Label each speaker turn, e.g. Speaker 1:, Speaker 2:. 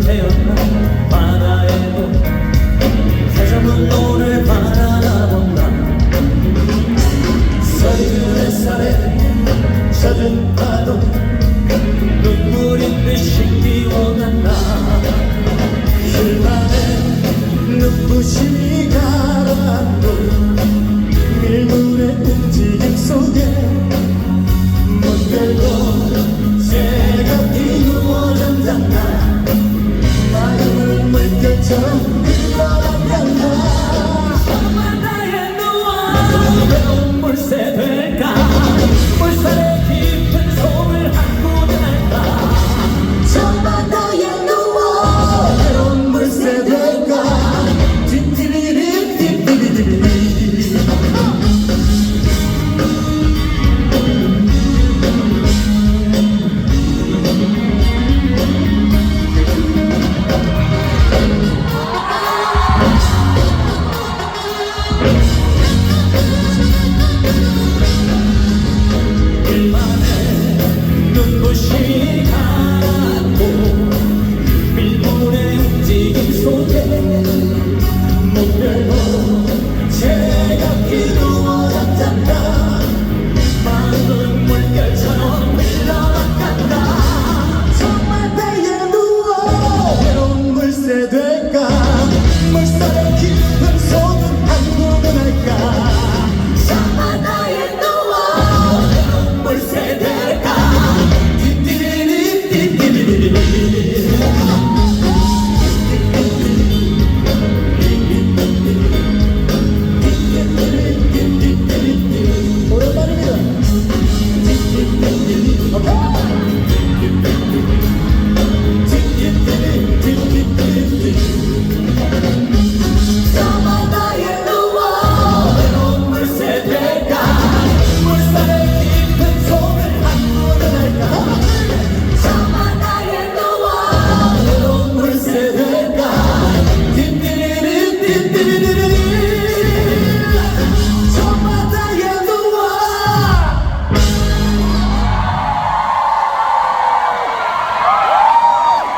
Speaker 1: 태어난 바다의 봄 세상은 너를 바라본다. 서유의 살에 젖은 파도 눈물이 듯이 뛰어난다. 힐만에 그 눈부신 Thank you. you.